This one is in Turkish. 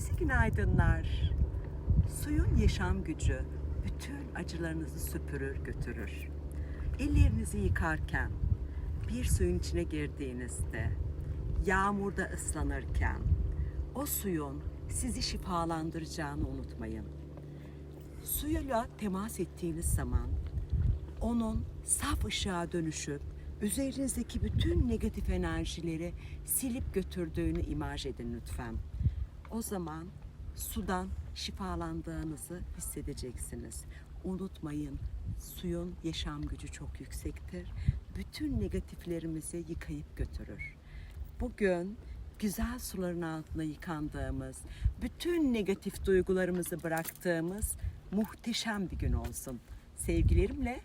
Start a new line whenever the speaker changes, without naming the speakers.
Herkese günaydınlar. Suyun yaşam gücü bütün acılarınızı süpürür götürür. Ellerinizi yıkarken, bir suyun içine girdiğinizde, yağmurda ıslanırken, o suyun sizi şifalandıracağını unutmayın. Suyla temas ettiğiniz zaman onun saf ışığa dönüşüp üzerinizdeki bütün negatif enerjileri silip götürdüğünü imaj edin lütfen. O zaman sudan şifalandığınızı hissedeceksiniz. Unutmayın suyun yaşam gücü çok yüksektir. Bütün negatiflerimizi yıkayıp götürür. Bugün güzel suların altında yıkandığımız, bütün negatif duygularımızı bıraktığımız muhteşem bir gün olsun. Sevgilerimle